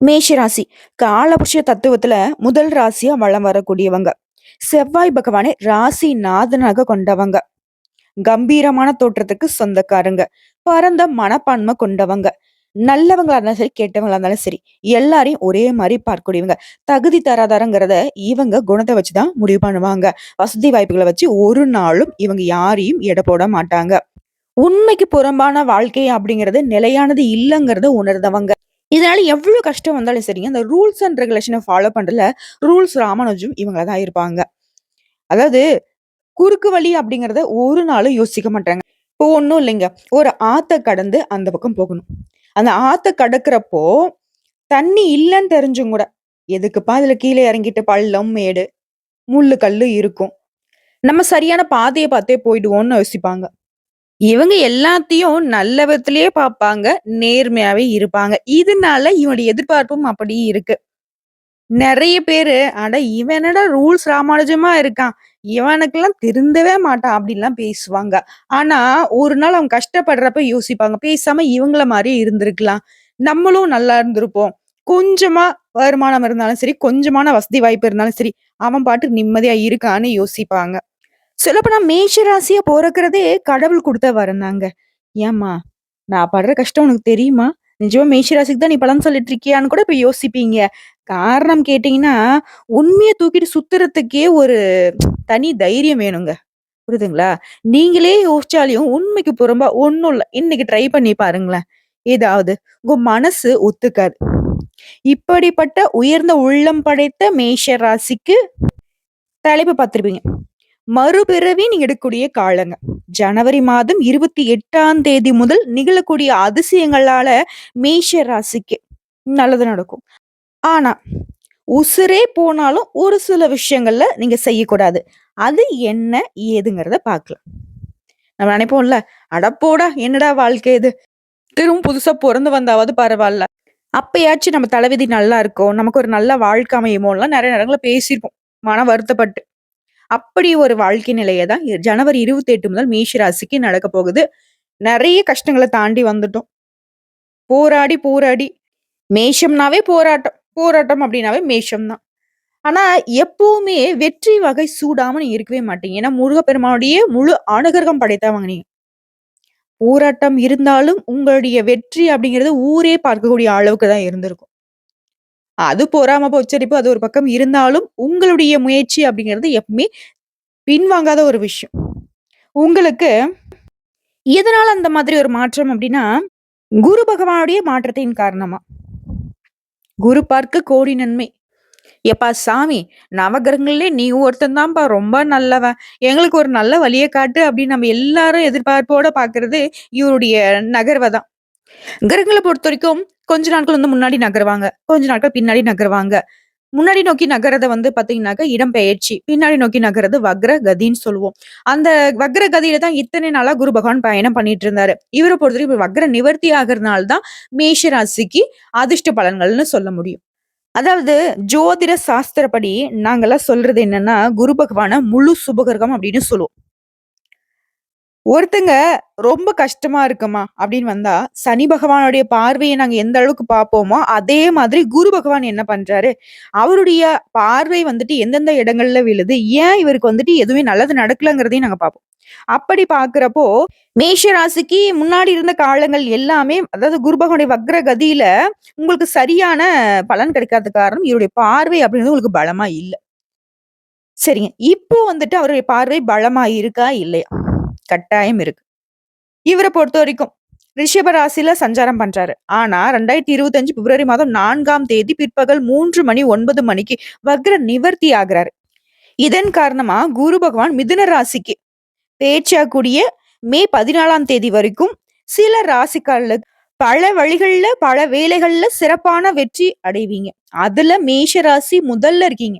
மேஷ ராசி காலபுருஷ தத்துவத்துல முதல் ராசியா வலம் வரக்கூடியவங்க. செவ்வாய் பகவானை ராசி நாதனாக கொண்டவங்க. கம்பீரமான தோற்றத்துக்கு சொந்தக்காரங்க. பரந்த மனப்பான்மை கொண்டவங்க. நல்லவங்களா இருந்தாலும் சரி கெட்டவங்களா இருந்தாலும் சரி எல்லாரையும் ஒரே மாதிரி பார்க்கக்கூடியவங்க. தகுதி தராதரங்கிறத இவங்க குணத்தை வச்சுதான் முடிவு பண்ணுவாங்க. வசதி வாய்ப்புகளை வச்சு ஒரு நாளும் இவங்க யாரையும் எடை போட மாட்டாங்க. உண்மைக்கு புறம்பான வாழ்க்கை அப்படிங்கிறது நிலையானது இல்லைங்கிறத உணர்ந்தவங்க. இதனால எவ்வளவு கஷ்டம் வந்தாலும் சரிங்க அந்த ரூல்ஸ் அண்ட் ரெகுலேஷனை ஃபாலோ பண்றதுல ரூல்ஸ் ராமானுஜும் இவங்கள தான் இருப்பாங்க. அதாவது குறுக்கு வழி அப்படிங்கிறத ஒரு நாளும் யோசிக்க மாட்டாங்க. இப்போ ஒன்றும் இல்லைங்க ஒரு ஆத்த கடந்து அந்த பக்கம் போகணும். அந்த ஆத்த கடக்கிறப்போ தண்ணி இல்லைன்னு தெரிஞ்சும் கூட எதுக்குப்பா அதுல கீழே இறங்கிட்டு பள்ளம் மேடு முள்ளு கல் இருக்கும். நம்ம சரியான பாதையை பார்த்தே போயிடுவோம்னு யோசிப்பாங்க. இவங்க எல்லாத்தையும் நல்ல விதத்திலேயே பார்ப்பாங்க நேர்மையாவே இருப்பாங்க. இதனால இவனுடைய எதிர்பார்ப்பும் அப்படி இருக்கு. நிறைய பேரு அட இவன் என்னடா ரூல்ஸ் ராமானுஜமா இருக்கான். இவனுக்கெல்லாம் திருந்தவே மாட்டான் அப்படின்லாம் பேசுவாங்க. ஆனா ஒரு நாள் அவங்க கஷ்டப்படுறப்ப யோசிப்பாங்க பேசாம இவங்கள மாதிரி இருந்திருக்கலாம். நம்மளும் நல்லா இருந்திருப்போம். கொஞ்சமா வருமானம் இருந்தாலும் சரி கொஞ்சமான வசதி வாய்ப்பு இருந்தாலும் சரி அவன் பாட்டு நிம்மதியா இருக்கான்னு யோசிப்பாங்க. சொல்லப்போனா மேஷ ராசியா பொறக்கிறதே கடவுள் கொடுத்த வரந்தாங்க. ஏம்மா நான் படுற கஷ்டம் உனக்கு தெரியுமா? நிஜமா மேஷராசிக்கு தான் நீ பலன் சொல்லிட்டு இருக்கியான்னு கூட இப்ப யோசிப்பீங்க. காரணம் கேட்டீங்கன்னா உண்மையை தூக்கிட்டு சுத்துறதுக்கே ஒரு தனி தைரியம் வேணுங்க. புரியுதுங்களா? நீங்களே யோசிச்சாலையும் உண்மைக்கு புறம்பா ஒன்றும் இல்லை. இன்னைக்கு ட்ரை பண்ணி பாருங்களேன். ஏதாவது உங்க மனசு ஒத்துக்காது. இப்படிப்பட்ட உயர்ந்த உள்ளம் படைத்த மேஷ ராசிக்கு தலைப்பு பார்த்துருப்பீங்க. மறுபிறவி நீங்க எடுக்கக்கூடிய காலங்க. ஜனவரி மாதம் இருபத்தி எட்டாம் தேதி முதல் நிகழக்கூடிய அதிசயங்களால மேஷ ராசிக்கு நல்லது நடக்கும். ஆனா உசுரே போனாலும் ஒரு சில விஷயங்கள்ல நீங்க செய்யக்கூடாது. அது என்ன ஏதுங்கிறத பார்க்கலாம். நம்ம நினைப்போம்ல அடப்போடா என்னடா வாழ்க்கை இது? திரும்ப புதுசா பிறந்து வந்தாவது பரவாயில்ல. அப்பயாச்சும் நம்ம தலைவிதி நல்லா இருக்கும் நமக்கு ஒரு நல்ல வாழ்க்கை அமையுமோலாம் நிறைய நேரங்களில் பேசியிருப்போம். மன வருத்தப்பட்டு. அப்படி ஒரு வாழ்க்கை நிலையை தான் ஜனவரி இருபத்தி எட்டு முதல் மேஷராசிக்கு நடக்க போகுது. நிறைய கஷ்டங்களை தாண்டி வந்துட்டோம். போராடி போராடி. மேஷம்னாவே போராட்டம். போராட்டம் அப்படின்னாவே மேஷம் தான் ஆனா எப்பவுமே வெற்றி வகை சூடாம நீ இருக்கவே மாட்டீங்க ஏன்னா முருகப்பெருமானுடைய முழு அனுகிரகம் படைத்தவங்க நீங்க போராட்டம் இருந்தாலும் உங்களுடைய வெற்றி அப்படிங்கிறது ஊரே பார்க்கக்கூடிய அளவுக்கு தான் இருந்திருக்கும். அது பொறாம உச்சரிப்பு அது ஒரு பக்கம் இருந்தாலும் உங்களுடைய முயற்சி அப்படிங்கிறது எப்பவுமே பின்வாங்காத ஒரு விஷயம். உங்களுக்கு எதனால அந்த மாதிரி ஒரு மாற்றம் அப்படின்னா குரு பகவானுடைய மாற்றத்தின் காரணமா. குரு பார்க்க கோடி நன்மை. எப்பா சாமி நவகிரகங்களே நீ ஒருத்தன் தான்ப்பா ரொம்ப நல்லவன். எங்களுக்கு ஒரு நல்ல வழியை காட்டு அப்படின்னு நம்ம எல்லாரும் எதிர்பார்ப்போட பாக்குறது இவருடைய நகர்வை தான் கிரகங்களை பொறுத்த வரைக்கும் கொஞ்ச நாட்கள் வந்து முன்னாடி நகருவாங்க. கொஞ்ச நாட்கள் பின்னாடி நகருவாங்க. முன்னாடி நோக்கி நகரத வந்து பாத்தீங்கன்னாக்க இடம் பெயர்ச்சி பின்னாடி நோக்கி நகரது வக்ர கதின்னு சொல்லுவோம். அந்த வக்ர கதியில தான் இத்தனை நாளா குரு பகவான் பயணம் பண்ணிட்டு இருந்தாரு. இவரை பொறுத்தவரைக்கும் வக்ர நிவர்த்தி ஆகிறதுனால தான் மேஷ ராசிக்கு அதிர்ஷ்ட பலன்கள்னு சொல்ல முடியும். அதாவது ஜோதிட சாஸ்திரப்படி நாங்கெல்லாம் சொல்றது என்னன்னா குரு பகவான முழு சுபகர்கம் அப்படின்னு சொல்லுவோம். ஒருத்தங்க ரொம்ப கஷ்டமா இருக்குமா அப்படின்னு வந்தா சனி பகவானுடைய பார்வையை நாங்க எந்த அளவுக்கு பார்ப்போமோ அதே மாதிரி குரு பகவான் என்ன பண்றாரு? அவருடைய பார்வை வந்துட்டு எந்தெந்த இடங்கள்ல விழுது? ஏன் இவருக்கு வந்துட்டு எதுவுமே நல்லது நடக்கலங்கிறதையும் நாங்க பார்ப்போம். அப்படி பாக்குறப்போ மேஷ ராசிக்கு முன்னாடி இருந்த காலங்கள் எல்லாமே அதாவது குரு பகவானுடைய வக்ர கதியில உங்களுக்கு சரியான பலன் கிடைக்காத காரணம் இவருடைய பார்வை அப்படின்றது உங்களுக்கு பலமா இல்லை. சரிங்க. இப்போ வந்துட்டு அவருடைய பார்வை பலமா இருக்கா? இல்லையா? கட்டாயம் இருக்கு. இவரை பொறுத்த வரைக்கும் ரிஷப ராசியில சஞ்சாரம் பண்றாரு. ஆனா ரெண்டாயிரத்தி இருபத்தி அஞ்சு பிப்ரவரி மாதம் நான்காம் தேதி பிற்பகல் மூன்று மணி ஒன்பது மணிக்கு வக்ர நிவர்த்தி ஆகிறாரு. இதன் காரணமா குரு பகவான் மிதுன ராசிக்கு பேச்சாக்கூடிய மே பதினாலாம் தேதி வரைக்கும் சில ராசிக்காரர்களுக்கு பல வழிகள்ல பல வேலைகள்ல சிறப்பான வெற்றி அடைவீங்க. அதுல மேஷ ராசி முதல்ல இருக்கீங்க.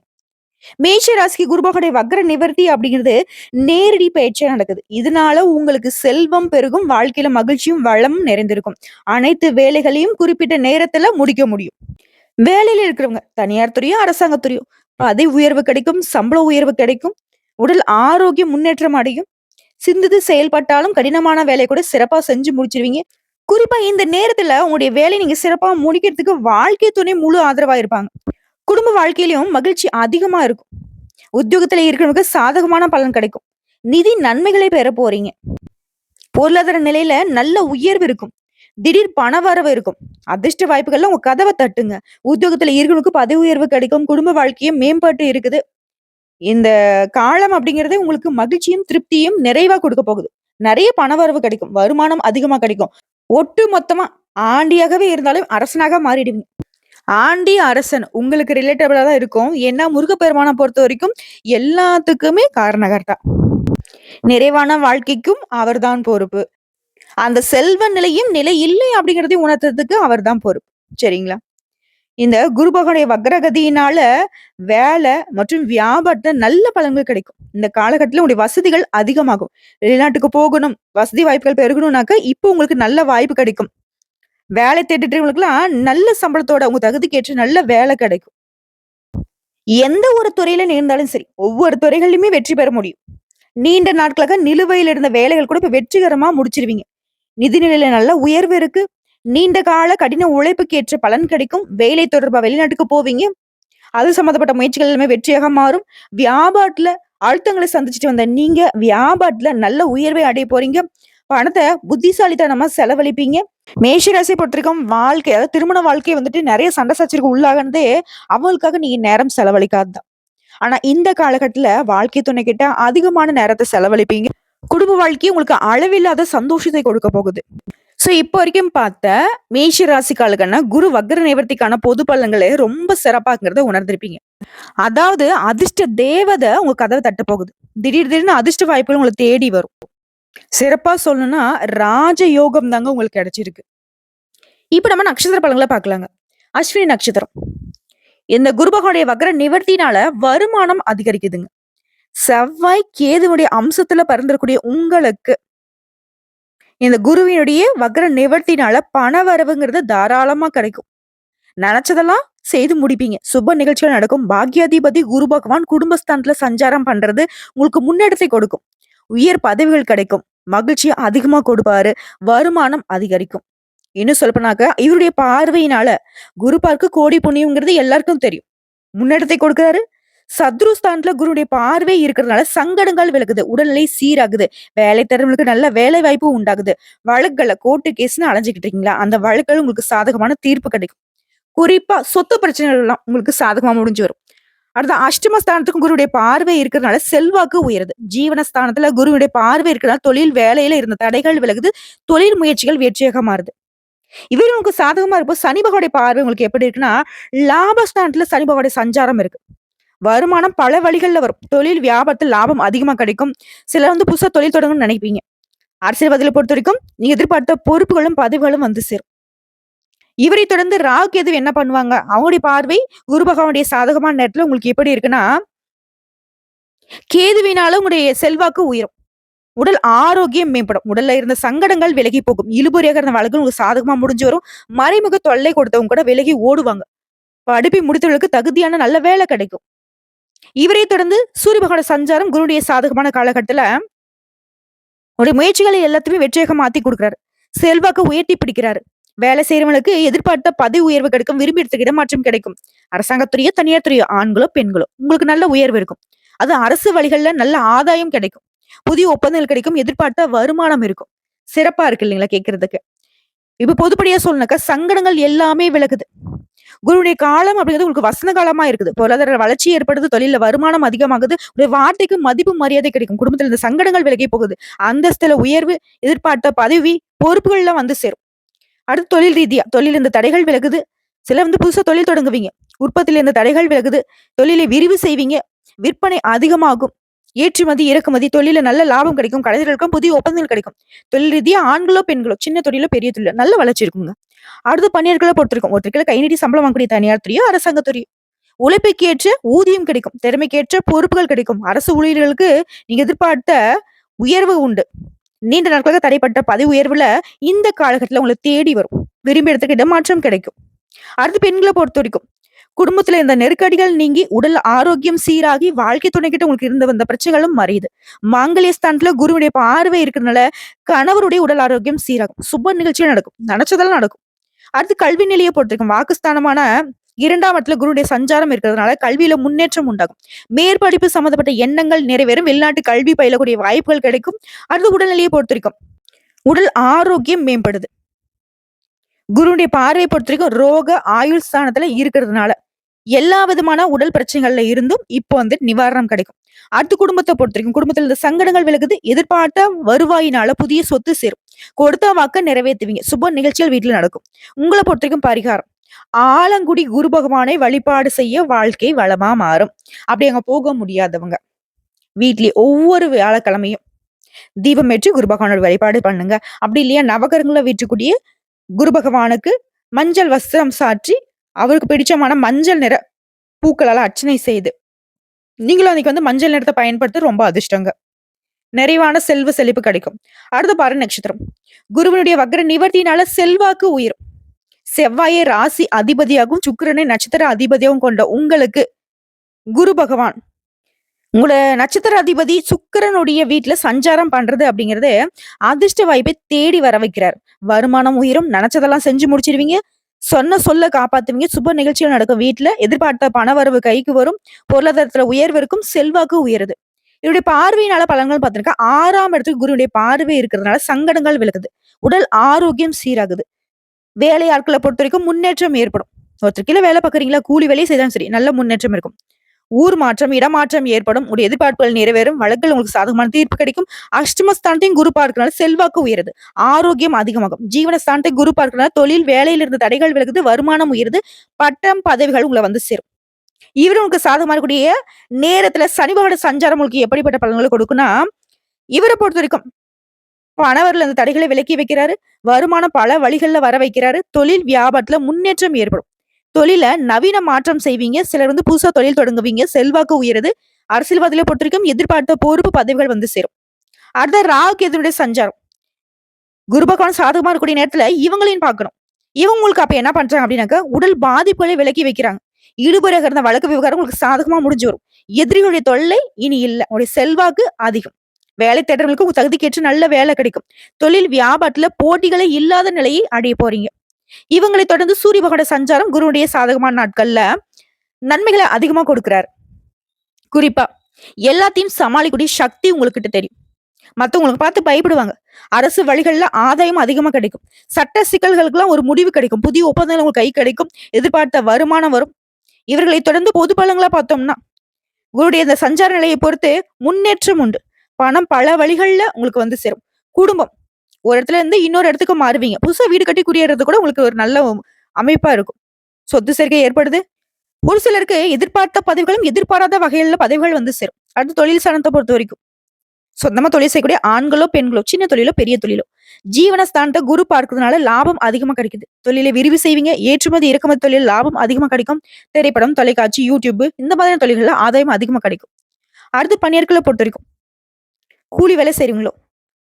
மேஷ ராசிக்கு குருபகனுடைய வக்ர நிவர்த்தி அப்படிங்கிறது நேரடி பயிற்சியா நடக்குது. இதனால உங்களுக்கு செல்வம் பெருகும் வாழ்க்கையில மகிழ்ச்சியும் வளமும் நிறைந்திருக்கும். அனைத்து வேலைகளையும் குறிப்பிட்ட நேரத்துல முடிக்க முடியும். வேலையில இருக்கிறவங்க தனியார் துறையோ அரசாங்கத்துறையோ பதவி உயர்வு கிடைக்கும் சம்பள உயர்வு கிடைக்கும் உடல் ஆரோக்கியம் முன்னேற்றம் அடையும் சிந்தித்து செயல்பட்டாலும் கடினமான வேலையை கூட சிறப்பா செஞ்சு முடிச்சிருவீங்க. குறிப்பா இந்த நேரத்துல உங்களுடைய வேலையை நீங்க சிறப்பா முடிக்கிறதுக்கு வாழ்க்கை துணை முழு ஆதரவா இருப்பாங்க. குடும்ப வாழ்க்கையிலையும் மகிழ்ச்சி அதிகமா இருக்கும். உத்தியோகத்துல இருக்கிறவங்க சாதகமான பலன் கிடைக்கும். நிதி நன்மைகளை பெற போறீங்க. பொருளாதார நிலையில நல்ல உயர்வு இருக்கும். திடீர் பண வரவு இருக்கும். அதிர்ஷ்ட வாய்ப்புகள்லாம் உங்க கதவை தட்டுங்க. உத்தியோகத்துல இருக்கிறவங்களுக்கு பதவி உயர்வு கிடைக்கும். குடும்ப வாழ்க்கையும் மேம்பட்டு இருக்குது. இந்த காலம் அப்படிங்கிறதே உங்களுக்கு மகிழ்ச்சியும், திருப்தியும் நிறைவா கொடுக்க போகுது. நிறைய பண வரவு கிடைக்கும். வருமானம் அதிகமா கிடைக்கும். ஒட்டு மொத்தமா ஆண்டியாகவே இருந்தாலும் அரசனாக மாறிடுவீங்க. ஆண்டி, அரசன் உங்களுக்கு ரிலேட்டபிளா தான் இருக்கும். ஏன்னா முருகப்பெருமான பொறுத்தவரைக்கும் எல்லாத்துக்குமே காரணகர்த்தா. நிறைவான வாழ்க்கைக்கும் அவர்தான் பொறுப்பு. அந்த செல்வ நிலையும் நிலை இல்லை அப்படிங்கிறதையும் உணர்த்துறதுக்கு அவர்தான் பொறுப்பு. சரிங்களா? இந்த குரு பகவானுடைய வக்ரகதியினால வேலை மற்றும் வியாபாரத்துல நல்ல பலன்கள் கிடைக்கும். இந்த காலகட்டத்துல உங்களுடைய வசதிகள் அதிகமாகும். வெளிநாட்டுக்கு போகணும், வசதி வாய்ப்புகள் பெருகணும்னாக்க, இப்போ உங்களுக்கு நல்ல வாய்ப்பு கிடைக்கும். வேலை தேடிட்டு இருக்கவங்களுக்குலாம் நல்ல சம்பளத்தோட அவங்க தகுதிக்கேற்ற நல்ல வேலை கிடைக்கும். எந்த ஒரு துறையில நேர்ந்தாலும் சரி, ஒவ்வொரு துறைகளிலுமே வெற்றி பெற முடியும். நீண்ட நாட்களாக நிலுவையில் இருந்த வேலைகள் கூட இப்ப வெற்றிகரமா முடிச்சிருவீங்க. நிதி நிலையில நல்ல உயர்வு இருக்கு. நீண்ட கால கடின உழைப்புக்கு ஏற்ற பலன் கிடைக்கும். வேலை தொடர்பா வெளிநாட்டுக்கு போவீங்க. அது சம்மந்தப்பட்ட முயற்சிகள் எல்லாமே வெற்றியாக மாறும். வியாபாரத்துல அழுத்தங்களை சந்திச்சுட்டு வந்த நீங்க வியாபாரத்துல நல்ல உயர்வை அடைய போறீங்க. பணத்தை புத்திசாலித்தனமா செலவழிப்பீங்க. மேஷ ராசிய பொறுத்தவரைக்கும் வாழ்க்கை அதாவது திருமண வாழ்க்கை வந்துட்டு நிறைய சண்டை சச்சரவுக்கு உள்ளாகனதே அவங்களுக்காக நீங்க நேரம் செலவழிக்காது தான். ஆனா இந்த காலகட்டத்துல வாழ்க்கை துணை கிட்ட அதிகமான நேரத்தை செலவழிப்பீங்க. குடும்ப வாழ்க்கையை உங்களுக்கு அளவில்லாத சந்தோஷத்தை கொடுக்க போகுது. ஸோ இப்போ வரைக்கும் பார்த்த மேஷ ராசிக்காரர்களுக்கான குரு வக்ர நிவர்த்திக்கான பொது பலன்களே ரொம்ப சிறப்பாங்கிறத உணர்ந்திருப்பீங்க. அதாவது அதிர்ஷ்ட தேவதை உங்க கதவை தட்ட போகுது. திடீர் திடீர்னு அதிர்ஷ்ட வாய்ப்புகள் உங்களை தேடி வரும். சிறப்பா சொல்லணும்னா ராஜயோகம் தாங்க உங்களுக்கு கிடைச்சிருக்கு. இப்ப நம்ம நட்சத்திர பழங்களை பார்க்கலாங்க. அஸ்வினி நட்சத்திரம். இந்த குருபகனுடைய வக்ர நிவர்த்தினால வருமானம் அதிகரிக்குதுங்க. செவ்வாய், கேதுவுடைய அம்சத்துல பிறந்திருக்கக்கூடிய உங்களுக்கு இந்த குருவினுடைய வக்ர நிவர்த்தினால பண வரவுங்கிறது தாராளமா கிடைக்கும். நினைச்சதெல்லாம் செய்து முடிப்பீங்க. சுப நிகழ்ச்சிகள் நடக்கும். பாக்கியாதிபதி குரு பகவான் குடும்பஸ்தானத்துல சஞ்சாரம் பண்றது உங்களுக்கு முன்னெடுத்தை கொடுக்கும். உயர் பதவிகள் கிடைக்கும். மகிழ்ச்சியை அதிகமா கொடுப்பாரு. வருமானம் அதிகரிக்கும். இன்னும் சொல்லப்போனாக்க இவருடைய பார்வையினால குரு பார்க்க கோடி புண்ணியம்ங்கிறது எல்லாருக்கும் தெரியும். முன்னேற்றத்தை கொடுக்கிறாரு. சத்ருஸ்தானத்துல குருடைய பார்வை இருக்கிறதுனால சங்கடங்கள் விலகுது. உடல்நிலை சீராகுது. வேலை தரவங்களுக்கு நல்ல வேலை வாய்ப்பு உண்டாகுது. வழக்குகளை கோர்ட்டு கேஸ்னு அலைஞ்சுகிட்டு இருக்கீங்களா? அந்த வழக்குகள் உங்களுக்கு சாதகமான தீர்ப்பு கிடைக்கும். குறிப்பா சொத்து பிரச்சனைகள் எல்லாம் உங்களுக்கு சாதகமா முடிஞ்சு வரும். அடுத்து அஷ்டமஸ்தானத்துக்கும் குருவுடைய பார்வை இருக்கிறதுனால செல்வாக்கு உயருது. ஜீவனஸ்தானத்துல குருவுடைய பார்வை இருக்கிறதுனால தொழில் வேலையில இருந்த தடைகள் விலகுது. தொழில் முயற்சிகள் வெற்றியாக மாறுது. இவர் உங்களுக்கு சாதகமா இருப்போம் சனி பகவானுடைய பார்வை உங்களுக்கு எப்படி இருக்குன்னா, லாபஸ்தானத்துல சனி பகவானுடைய சஞ்சாரம் இருக்கு. வருமானம் பல வழிகள்ல வரும். தொழில் வியாபாரத்துல லாபம் அதிகமா கிடைக்கும். சிலர் வந்து புதுசா தொழில் தொடங்கணும்னு நினைப்பீங்க. அரசியல்வாதிகளை பொறுத்தவரைக்கும் நீங்க எதிர்பார்த்த பொறுப்புகளும், பதவிகளும் வந்து சேரும். இவரை தொடர்ந்து ராகு, கேது என்ன பண்ணுவாங்க? அவங்களுடைய பார்வை குரு பகவானுடைய சாதகமான நேரத்துல உங்களுக்கு எப்படி இருக்குன்னா கேதுவினால உங்களுடைய செல்வாக்கு உயரும். உடல் ஆரோக்கியம் மேம்படும். உடல்ல இருந்த சங்கடங்கள் விலகி போகும். இழுபறியாக இருந்த வழக்குகள் உங்களுக்கு சாதகமா முடிஞ்சு வரும். மறைமுக தொல்லை கொடுத்தவங்க கூட விலகி ஓடுவாங்க. படிப்பை முடித்தவர்களுக்கு தகுதியான நல்ல வேலை கிடைக்கும். இவரை தொடர்ந்து சூரிய பகவான சஞ்சாரம் குருடைய சாதகமான காலகட்டத்துல உடைய முயற்சிகளை எல்லாத்தையுமே வெற்றியாக மாத்தி கொடுக்குறாரு செல்வாக்க உயர்த்தி பிடிக்கிறாரு. வேலை செய்யறவங்களுக்கு எதிர்பார்த்த பதவி உயர்வு கிடைக்கும். விரும்பி எடுத்த இடமாற்றம் கிடைக்கும். அரசாங்கத்துறையோ தனியார் துறையோ ஆண்களோ, பெண்களோ உங்களுக்கு நல்ல உயர்வு இருக்கும். அது அரசு வழிகள்ல நல்ல ஆதாயம் கிடைக்கும். புதிய ஒப்பந்தங்கள் கிடைக்கும். எதிர்பார்த்த வருமானம் இருக்கும். சிறப்பா இருக்கு இல்லைங்களா கேட்கறதுக்கு. இப்ப பொதுப்படியா சொல்லணும்னாக்கா சங்கடங்கள் எல்லாமே விலகுது. குருடைய காலம் அப்படிங்கிறது உங்களுக்கு வசந்த காலமா இருக்குது. பொருளாதார வளர்ச்சி ஏற்படுது. தொழில வருமானம் அதிகமாகுது. உடைய வார்த்தைக்கு மதிப்பு, மரியாதை கிடைக்கும். குடும்பத்துல இந்த சங்கடங்கள் விலகி போகுது. அந்தஸ்துல உயர்வு, எதிர்பார்த்த பதவி, பொறுப்புகள்லாம் வந்து சேரும். அடுத்து தொழில் ரீதியா தொழில் இந்த தடைகள் விலகுது. சிலர் வந்து புதுசாக தொழில் தொடங்குவீங்க. உற்பத்தியில இந்த தடைகள் விலகுது. தொழிலை விரிவு செய்வீங்க. விற்பனை அதிகமாகும். ஏற்றுமதி, இறக்குமதி தொழில நல்ல லாபம் கிடைக்கும். கலைஞர்களுக்கும் புதிய ஒப்பந்தங்கள் கிடைக்கும். தொழில் ரீதியா ஆண்களோ, பெண்களோ சின்ன தொழிலோ, பெரிய தொழிலோ நல்ல வளர்ச்சி இருக்குங்க. அடுத்து பணியாளர்களை பொறுத்திருக்கும். ஒருத்தருக்கு கை நீட்டி சம்பளம் வாங்கக்கூடிய தனியார் துறையோ, அரசாங்க துறையோ உழைப்புக்கு ஏற்ற ஊதியம் கிடைக்கும். திறமைக்கேற்ற பொறுப்புகள் கிடைக்கும். அரசு ஊழியர்களுக்கு நீங்க எதிர்பார்த்த உயர்வு உண்டு. நீண்ட நாட்களாக தடைப்பட்ட பதவி உயர்வுல இந்த காலகட்டத்துல உங்களை தேடி வரும். விரும்பி இடத்துக்கு இடமாற்றம் கிடைக்கும். அடுத்து பெண்களை பொறுத்த வரைக்கும் குடும்பத்துல இந்த நெருக்கடிகள் நீங்கி உடல் ஆரோக்கியம் சீராகி வாழ்க்கை துணைக்கிட்ட உங்களுக்கு இருந்த வந்த பிரச்சனைகளும் மறையுது மாங்கல்ய ஸ்தானத்துல குருவுடைய பார்வை இருக்கிறதுனால கணவருடைய உடல் ஆரோக்கியம் சீராகும் சுப நிகழ்ச்சியும் நடக்கும் நினைச்சதெல்லாம் நடக்கும் அடுத்து கல்வி நிலையை பொறுத்திருக்கும் வாக்குஸ்தானமான இரண்டாம் இடத்துல குருடைய சஞ்சாரம் இருக்கிறதுனால கல்வியில முன்னேற்றம் உண்டாகும். மேற்படிப்பு சம்பந்தப்பட்ட எண்ணங்கள் நிறைவேறும். வெளிநாட்டு கல்வி பயிலக்கூடிய வாய்ப்புகள் கிடைக்கும். அடுத்து உடல்நிலையை பொறுத்திருக்கும் உடல் ஆரோக்கியம் மேம்படுது. குருடைய பார்வையை பொறுத்த வரைக்கும் ரோக ஆயுள் ஸ்தானத்துல இருக்கிறதுனால எல்லா விதமான உடல் பிரச்சனைகள்ல இருந்தும் இப்போ வந்து நிவாரணம் கிடைக்கும். அடுத்து குடும்பத்தை பொறுத்த வரைக்கும். குடும்பத்துல சங்கடங்கள் விலகுது. எதிர்பார்த்த வருவாயினால புதிய சொத்து சேரும். கொடுத்த வாக்க நிறைவேற்றுவீங்க. சுப நிகழ்ச்சிகள் வீட்டுல நடக்கும். உங்களை பொறுத்திருக்கும் பரிகாரம். ஆலங்குடி குரு பகவானை வழிபாடு செய்ய வாழ்க்கை வளமா மாறும். அப்படி அங்க போக முடியாதவங்க. வீட்லயே ஒவ்வொரு வியாழக்கிழமையும் தீபம் ஏற்றி குரு பகவானோட வழிபாடு பண்ணுங்க. அப்படி இல்லையா நவகரங்களை வீற்றக்கூடிய குரு பகவானுக்கு மஞ்சள் வஸ்திரம் சாற்றி அவருக்கு பிடிச்சமான மஞ்சள் நிற பூக்களால் அர்ச்சனை செய்து நீங்களும் அன்னைக்கு வந்து மஞ்சள் நிறத்தை பயன்படுத்த ரொம்ப அதிர்ஷ்டங்க. நிறைவான செல்வ செழிப்பு கிடைக்கும். அடுத்து பாரு நட்சத்திரம். குருவனுடைய வக்ர நிவர்த்தினால செல்வாக்கு உயிரும். செவ்வாயை ராசி அதிபதியாகவும் சுக்கிரனை நட்சத்திர அதிபதியாகவும் கொண்ட உங்களுக்கு குரு பகவான். உங்களோட நட்சத்திர அதிபதி சுக்கிரனுடைய வீட்டுல சஞ்சாரம் பண்றது அப்படிங்கறது அதிர்ஷ்ட வாய்ப்பை தேடி வர வைக்கிறார். வருமானம் உயரும் நினைச்சதெல்லாம் செஞ்சு முடிச்சிருவீங்க. சொன்ன சொல்ல காப்பாத்துவீங்க. சுப நிகழ்ச்சிகள் நடக்கும் வீட்டுல எதிர்பார்த்த பணவரவு கைக்கு வரும். பொருளாதாரத்துல உயர்வு இருக்கும். செல்வாக்கு உயருது. இவருடைய பார்வையினால பலன்கள் பார்த்திருக்கா ஆறாம் இடத்துக்கு குருவுடைய பார்வை இருக்கிறதுனால சங்கடங்கள் விலகுது. உடல் ஆரோக்கியம் சீராகுது. வேலையாட்களை பொறுத்த வரைக்கும் முன்னேற்றம் ஏற்படும். ஒருத்தர் கீழே வேலை பார்க்குறீங்களா கூலி வேலையை செய்தாலும் சரி நல்ல முன்னேற்றம் இருக்கும். ஊர் மாற்றம் இடமாற்றம் ஏற்படும். உடைய எதிர்பார்ப்புகள் நிறைவேறும். வழக்கில் உங்களுக்கு சாதகமான தீர்ப்பு கிடைக்கும். அஷ்டமஸ்தானத்தையும் குரு பார்க்கறனால செல்வாக்கு உயருது. ஆரோக்கியம் அதிகமாகும். ஜீவனஸ்தானத்தை குரு பார்க்கறனால தொழில் வேலையில் இருந்த தடைகள் விலகுது வருமானம் உயருது பட்டம் பதவிகள் உங்களை வந்து சேரும். இவரு உங்களுக்கு சாதகமா இருக்கக்கூடிய நேரத்துல சனி பகவான சஞ்சாரம் உங்களுக்கு எப்படிப்பட்ட பலன்களை கொடுக்குன்னா இவரை பொறுத்த வரைக்கும் பணவரில் அந்த தடைகளை விலக்கி வைக்கிறாரு. வருமானம் பல வழிகள்ல வர வைக்கிறாரு. தொழில் வியாபாரத்துல முன்னேற்றம் ஏற்படும். தொழில நவீன மாற்றம் செய்வீங்க. சிலர் வந்து புதுசா தொழில் தொடங்குவீங்க. செல்வாக்கு உயருது. அரசியல்வாதிகளை பொறுத்திருக்கும் எதிர்பார்த்த பொறுப்பு பதவிகள் வந்து சேரும். அடுத்த ராகு எதனுடைய சஞ்சாரம். குரு பகவான் சாதகமா இருக்கக்கூடிய நேரத்துல இவங்களையும் பார்க்கணும். இவங்க உங்களுக்கு அப்ப என்ன பண்றாங்க அப்படின்னாக்க உடல் பாதிப்புகளை விலக்கி வைக்கிறாங்க. ஈடுபடுக இருந்த வழக்கு விவகாரம் உங்களுக்கு சாதகமா முடிஞ்சு வரும். எதிரிகளுடைய தொல்லை இனி இல்லை. உங்களுடைய செல்வாக்கு அதிகம். வேலை தேடுறவங்களுக்கு உங்க தகுதிக்கேற்ற நல்ல வேலை கிடைக்கும். தொழில் வியாபாரத்துல போட்டிகளே இல்லாத நிலையை அடைய போறீங்க. இவங்களை தொடர்ந்து சூரிய பகவான சஞ்சாரம் குருவுடைய சாதகமான நாட்கள்ல நன்மைகளை அதிகமா கொடுக்கிறார். குறிப்பா எல்லாத்தையும் சமாளிக்கக்கூடிய சக்தி உங்ககிட்ட தெரியும். மத்தவங்களுக்கு பார்த்து பயப்படுவாங்க. அரசு வழிகளில் ஆதாயம் அதிகமாக கிடைக்கும். சட்ட சிக்கல்களுக்கெல்லாம் ஒரு முடிவு கிடைக்கும். புதிய ஒப்பந்தங்கள் உங்களுக்கு கை கிடைக்கும். எதிர்பார்த்த வருமானம் வரும். இவர்களை தொடர்ந்து பொது பலங்களா பார்த்தோம்னா உங்களுடைய இந்த சஞ்சார நிலையை பொறுத்து முன்னேற்றம் உண்டு. பணம் பல வழிகள்ல உங்களுக்கு வந்து சேரும். குடும்பம். ஒரு இடத்துல இருந்து இன்னொரு இடத்துக்கு மாறுவீங்க. புதுசா வீடு கட்டி குடியேறது கூட உங்களுக்கு ஒரு நல்ல அமைப்பா இருக்கும். சொத்து சேர்க்கை ஏற்படுது. ஒரு சிலருக்கு எதிர்பார்த்த பதவிகளும் எதிர்பாராத வகையில பதவிகள் வந்து சேரும். அடுத்து தொழில் சாணத்தை பொறுத்த வரைக்கும். சொந்தமா தொழில் செய்யக்கூடிய ஆண்களோ பெண்களோ சின்ன தொழிலோ பெரிய தொழிலோ. ஜீவனஸ்தானத்தை குரு பார்க்கறதுனால லாபம் அதிகமா கிடைக்குது. தொழிலை விரிவு செய்வீங்க. ஏற்றுமதி இறக்குமதி தொழில் லாபம் அதிகமா கிடைக்கும். திரைப்படம் தொலைக்காட்சி யூடியூப் இந்த மாதிரியான தொழில்களில் ஆதாயம் அதிகமா கிடைக்கும். அடுத்து பணியாட்களை பொறுத்த வரைக்கும். கூலி வேலை செய்றீங்களோ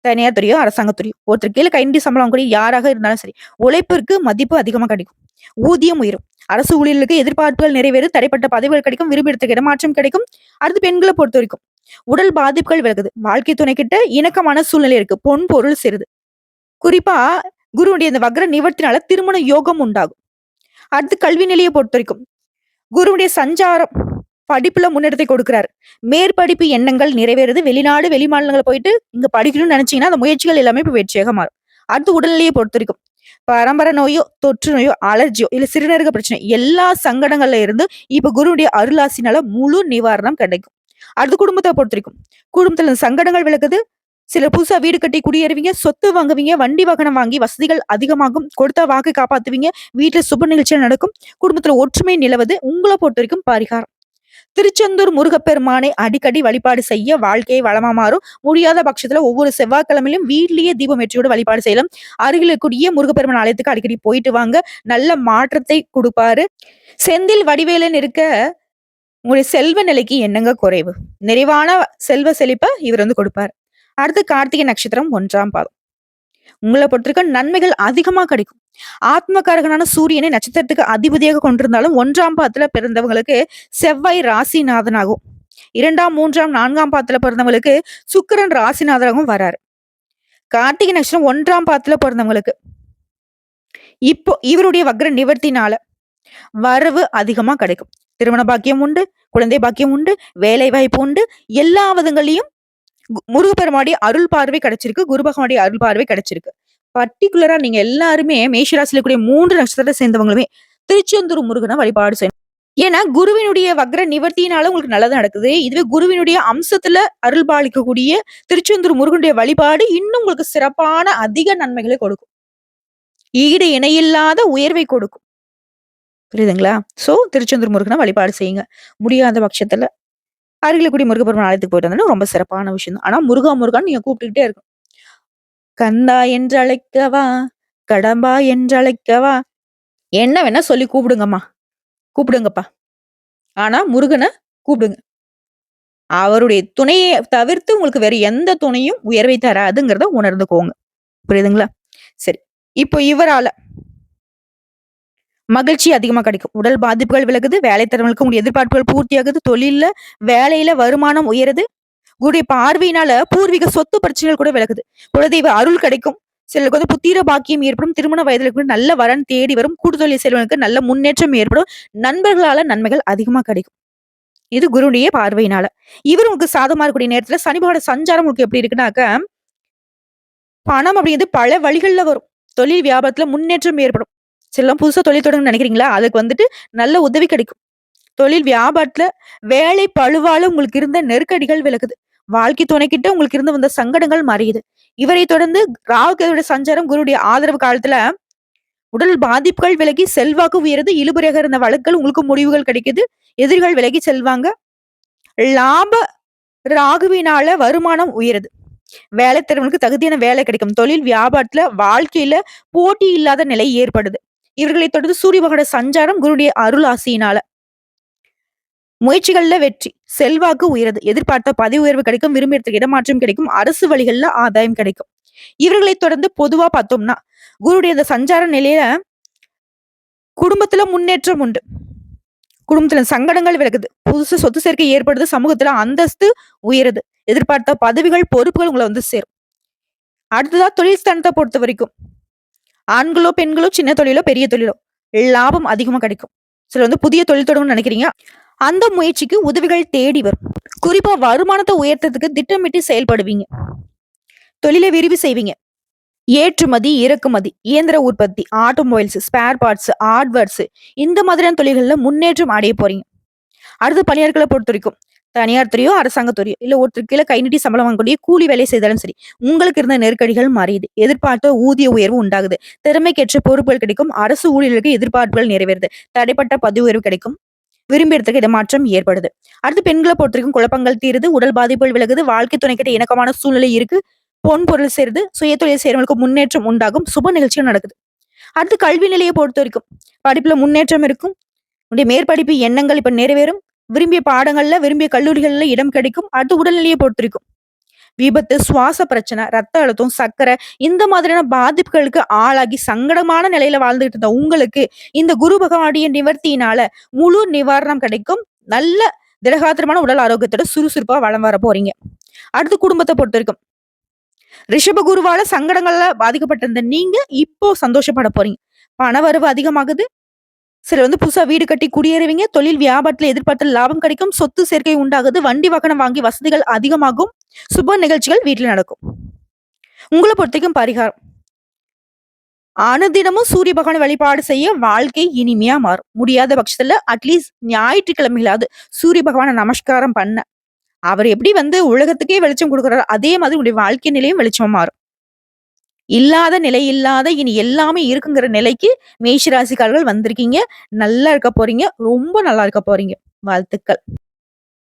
தனியார் துறையோ அரசாங்கத்துறையோ ஒருத்தர் கீழே கைண்டி சம்பளம் கூட யாராக இருந்தாலும் சரி உழைப்பிற்கு மதிப்பு அதிகமா கிடைக்கும். ஊதியம் உயரும். அரசு ஊழியர்களுக்கு எதிர்பார்ப்புகள் நிறைவேறு தடைப்பட்ட பதவிகள் கிடைக்கும். விரும்பிடத்துக்கு இடமாற்றம் கிடைக்கும். அடுத்து பெண்களை பொறுத்த வரைக்கும் உடல் பாதிப்புகள் விலகுது. வாழ்க்கை துணை கிட்ட இணக்கமான சூழ்நிலை இருக்கு. பொன் பொருள் சிறுது. குறிப்பா குருவுடைய இந்த வக்ர நிவர்த்தினால திருமண யோகம் உண்டாகும். அடுத்து கல்வி நிலையை பொறுத்த வரைக்கும் குருவுடைய சஞ்சாரம் படிப்புல முன்னெடுத்து கொடுக்குறாரு. மேற்படிப்பு எண்ணங்கள் நிறைவேறுது. வெளிநாடு வெளி மாநிலங்களை போயிட்டு இங்க படிக்கணும்னு நினைச்சீங்கன்னா அந்த முயற்சிகள் எல்லாமே இப்ப வெற்றியாக மாறும். அடுத்து உடல்நிலையை பொறுத்த வரைக்கும் பரம்பரை நோயோ தொற்று நோயோ அலர்ஜியோ இல்ல சிறுநீரக பிரச்சனை எல்லா சங்கடங்கள்ல இருந்து இப்ப குருவுடைய அருளாசினால முழு நிவாரணம் கிடைக்கும். அடுத்து குடும்பத்தை பொறுத்த வரைக்கும் குடும்பத்துல சங்கடங்கள் விளக்குது. சில புதுசா வீடு கட்டி குடியேறுவீங்க சொத்து வாங்குவீங்க வண்டி வாகனம் வாங்கி வசதிகள் அதிகமாகும் கொடுத்த வாக்கு காப்பாத்துவீங்க வீட்டுல சுப நிகழ்ச்சிகள் நடக்கும் குடும்பத்துல ஒற்றுமை நிலவது. உங்களை பொறுத்த வரைக்கும் பரிகாரம். திருச்செந்தூர் முருகப்பெருமானை அடிக்கடி வழிபாடு செய்ய வாழ்க்கையை வளமா மாறும். முடியாத பட்சத்துல ஒவ்வொரு செவ்வாய்க்கிழமையிலும் வீட்லயே தீபம் வெற்றியோட வழிபாடு செய்யலாம். அருகில் இருக்கக்கூடிய முருகப்பெருமான் ஆலயத்துக்கு அடிக்கடி போயிட்டு வாங்க. நல்ல மாற்றத்தை கொடுப்பாரு. செந்தில் வடிவேலன் இருக்க உங்களுடைய செல்வ நிலைக்கு என்னங்க குறைவு? நிறைவான செல்வ செழிப்பை இவர் வந்து கொடுப்பார். அடுத்து கார்த்திகை நட்சத்திரம் ஒன்றாம் பாதம். உங்களை பொறுத்திருக்க நன்மைகள் அதிகமாக கிடைக்கும். ஆத்மகாரகனான சூரியனை நட்சத்திரத்துக்கு அதிபதியாக கொண்டிருந்தாலும் ஒன்றாம் பாத்துல பிறந்தவங்களுக்கு செவ்வாய் ராசிநாதனாகும். இரண்டாம் மூன்றாம் நான்காம் பாத்துல பிறந்தவங்களுக்கு சுக்கிரன் ராசிநாதனாகவும் வராரு. கார்த்திகை நட்சத்திரம் ஒன்றாம் பாத்துல பிறந்தவங்களுக்கு. இப்போ இவருடைய வக்ர நிவர்த்தினால வரவு அதிகமா கிடைக்கும். திருமண பாக்கியம் உண்டு குழந்தை பாக்கியம் உண்டு வேலை வாய்ப்பு உண்டு எல்லா விதங்களையும் கு- அருள் பார்வை கிடைச்சிருக்கு குரு பகவானுடைய அருள் பார்வை கிடைச்சிருக்கு. பர்டிகுலரா நீங்க எல்லாருமே மேஷராசில கூடிய மூன்று நட்சத்திரத்தை சேர்ந்தவங்களுமே திருச்செந்தூர் முருகனை வழிபாடு செய்யணும் ஏன்னா குருவினுடைய வக்ர நிவர்த்தியினால உங்களுக்கு நல்லது நடக்குது. இதுவே குருவினுடைய அம்சத்துல அருள் பாலிக்கக்கூடிய திருச்செந்தூர் முருகனுடைய வழிபாடு இன்னும் உங்களுக்கு சிறப்பான அதிக நன்மைகளை கொடுக்கும். ஈடு இணையில்லாத உயர்வை கொடுக்கும். புரியுதுங்களா? சோ திருச்செந்தூர் முருகனை வழிபாடு செய்யுங்க. முடியாத பட்சத்துல அருகிலக்குடி கூடிய முருகப்பெருமான் ஆலயத்துக்கு போயிட்டு வந்தோம்னா ரொம்ப சிறப்பான விஷயம் தான் ஆனா முருகா முருகான்னு நீங்க கூப்பிட்டுக்கிட்டே இருக்கும் கந்தா என்று அழைக்கவா கடம்பா என்று அழைக்கவா என்ன வேணா சொல்லி கூப்பிடுங்கம்மா. கூப்பிடுங்கப்பா. ஆனா முருகனை கூப்பிடுங்க. அவருடைய துணையை தவிர்த்து உங்களுக்கு வேற எந்த துணையும் உயர்வை தராதுங்கிறத உணர்ந்துக்கோங்க. புரியுதுங்களா? சரி. இப்போ இவரால மகிழ்ச்சி அதிகமாக கிடைக்கும். உடல் பாதிப்புகள் விலகுது வேலை திறமைகளுக்கு உங்களுடைய எதிர்பார்ப்புகள் பூர்த்தியாகுது தொழில வேலையில வருமானம் உயருது. உங்களுடைய பார்வையினால பூர்வீக சொத்து பிரச்சனைகள் கூட விலகுது. குலதெய்வ அருள் கிடைக்கும். சிலருக்கு வந்து புத்திர பாக்கியம் ஏற்படும் திருமண வயதில் கூட நல்ல வரன் தேடி வரும் கூடுதல் செல்வனுக்கு நல்ல முன்னேற்றம் ஏற்படும் நண்பர்களால நன்மைகள் அதிகமா கிடைக்கும். இது குருடைய பார்வையினால. இவர் உங்களுக்கு சாதமா இருக்கக்கூடிய நேரத்துல சனிபாட சஞ்சாரம் உங்களுக்கு எப்படி இருக்குன்னாக்க பணம் அப்படிங்கிறது பல வழிகள்ல வரும். தொழில் வியாபாரத்துல முன்னேற்றம் ஏற்படும். சிலம் புதுசா தொழில் தொடங்க நினைக்கிறீங்களா? அதுக்கு வந்துட்டு நல்ல உதவி கிடைக்கும். தொழில் வியாபாரத்துல வேலை பழுவால உங்களுக்கு இருந்த நெருக்கடிகள் விலகுது. வாழ்க்கை துணைக்கிட்ட உங்களுக்கு இருந்து வந்த சங்கடங்கள் மறையுது இவரை தொடர்ந்து ராகுடைய சஞ்சாரம் குருடைய ஆதரவு காலத்துல உடல் பாதிப்புகள் விலகி செல்வாக்கு உயருது. இழுபறியாக இருந்த வழக்குகள் உங்களுக்கு முடிவுகள் கிடைக்குது. எதிரிகள் விலகி செல்வாங்க. லாப ராகுவினால வருமானம் உயருது. வேலை திறனுக்கு தகுதியான வேலை கிடைக்கும். தொழில் வியாபாரத்துல வாழ்க்கையில போட்டி இல்லாத நிலை ஏற்படுது. இவர்களை தொடர்ந்து சூரிய சஞ்சாரம் குருடைய அருளாசியினால முயற்சிகள்ல வெற்றி செல்வாக்கு உயருது. எதிர்பார்த்த பதவி உயர்வு கிடைக்கும் விரும்பியத்துக்கு இடமாற்றம் கிடைக்கும் அரசு வழிகள்ல ஆதாயம் கிடைக்கும். இவர்களை தொடர்ந்து பொதுவா பார்த்தோம்னா குருடைய இந்த சஞ்சார நிலையில குடும்பத்துல முன்னேற்றம் உண்டு. குடும்பத்துல சங்கடங்கள் விலகுது. புதுசு சொத்து சேர்க்கை ஏற்படுது சமூகத்துல அந்தஸ்து உயருது. எதிர்பார்த்த பதவிகள் பொறுப்புகள் உங்களை வந்து சேரும். அடுத்ததா தொழில் ஸ்தானத்தை பொறுத்த வரைக்கும். ஆண்களோ பெண்களோ சின்ன தொழிலோ பெரிய தொழிலோ லாபம் அதிகமாக கிடைக்கும். சில வந்து புதிய தொழில் தொடங்கணும்னு நினைக்கிறீங்க. அந்த முயற்சிக்கு உதவிகள் தேடி வரும். குறிப்பா வருமானத்தை உயர்த்ததுக்கு திட்டமிட்டு செயல்படுவீங்க. தொழிலை விரிவு செய்வீங்க. ஏற்றுமதி இறக்குமதி இயந்திர உற்பத்தி ஆட்டோமொபைல்ஸ் ஸ்பேர் பார்ட்ஸ் ஹார்ட்வேர்ஸ் இந்த மாதிரியான தொழில்களில் முன்னேற்றம் அடைய போறீங்க. அடுத்து பணியாளர்களை பொறுத்த வரைக்கும் தனியார் துறையோ அரசாங்கத்துறையோ இல்லை ஒருத்தர் கீழே கை நீட்டி சம்பளம் வாங்கக்கூடிய கூலி வேலை செய்தாலும் சரி உங்களுக்கு இருந்த நெருக்கடிகள் மாறியுது எதிர்பார்த்த ஊதிய உயர்வு உண்டாகுது. திறமைக்கேற்ற பொறுப்புகள் கிடைக்கும். அரசு ஊழியர்களுக்கு எதிர்பார்ப்புகள் நிறைவேறுது. தடைப்பட்ட பதவி உயர்வு கிடைக்கும். விரும்பியதுக்கு இடமாற்றம் ஏற்படுது. அடுத்து பெண்களை பொறுத்த வரைக்கும் குழப்பங்கள் தீருது. உடல் பாதிப்புகள் விலகுது. வாழ்க்கை துணைக்கிட்ட இணக்கமான சூழ்நிலை இருக்கு. பொன் பொருள் சேருது. சுயத்தொழில் செய்கிறவங்களுக்கு முன்னேற்றம் உண்டாகும். சுப நிகழ்ச்சிகள் நடக்குது. அடுத்து கல்வி நிலையை பொறுத்த வரைக்கும் படிப்புல முன்னேற்றம் இருக்கும். உடைய மேற்படிப்பு எண்ணங்கள் இப்ப நிறைவேறும். விரும்பிய பாடங்கள்ல விரும்பிய கல்லூரிகள்ல இடம் கிடைக்கும். அடுத்து உடல்நிலையை பொறுத்திருக்கும். விபத்து சுவாச பிரச்சனை ரத்த அழுத்தம் சர்க்கரை இந்த மாதிரியான பாதிப்புகளுக்கு ஆளாகி சங்கடமான நிலையில வாழ்ந்துகிட்டு இருந்த உங்களுக்கு இந்த குரு பகவானுடைய நிவர்த்தியினால முழு நிவாரணம் கிடைக்கும். நல்ல திடகாத்திரமான உடல் ஆரோக்கியத்தோட சுறுசுறுப்பா வளம் வர போறீங்க. அடுத்து குடும்பத்தை பொறுத்த வரைக்கும் ரிஷப குருவால சங்கடங்கள்ல பாதிக்கப்பட்டிருந்த நீங்க இப்போ சந்தோஷப்பட போறீங்க. பண வரவு அதிகமாகுது. சிலர் வந்து புதுசா வீடு கட்டி குடியேறுவீங்க. தொழில் வியாபாரத்துல எதிர்பார்த்த லாபம் கிடைக்கும். சொத்து சேர்க்கை உண்டாகுது. வண்டி வாகனம் வாங்கி வசதிகள் அதிகமாகும். சுப நிகழ்ச்சிகள் வீட்டுல நடக்கும். உங்களை பொறுத்தவரைக்கும் பரிகாரம். அனுதினமும் சூரிய பகவானை வழிபாடு செய்ய வாழ்க்கை இனிமையா மாறும். முடியாத பட்சத்துல அட்லீஸ்ட் ஞாயிற்றுக்கிழமைகளாவது சூரிய பகவானை நமஸ்காரம் பண்ண. அவர் எப்படி வந்து உலகத்துக்கே வெளிச்சம் கொடுக்குறாரு அதே மாதிரி உங்களுடைய வாழ்க்கை நிலையும் வெளிச்சமா மாறும். இல்லாத நிலை இல்லாத இனி எல்லாமே இருக்குங்கிற நிலைக்கு மேஷ ராசிக்காரர்கள் வந்திருக்கீங்க. நல்லா இருக்க போறீங்க. ரொம்ப நல்லா இருக்க போறீங்க. வாழ்த்துக்கள்.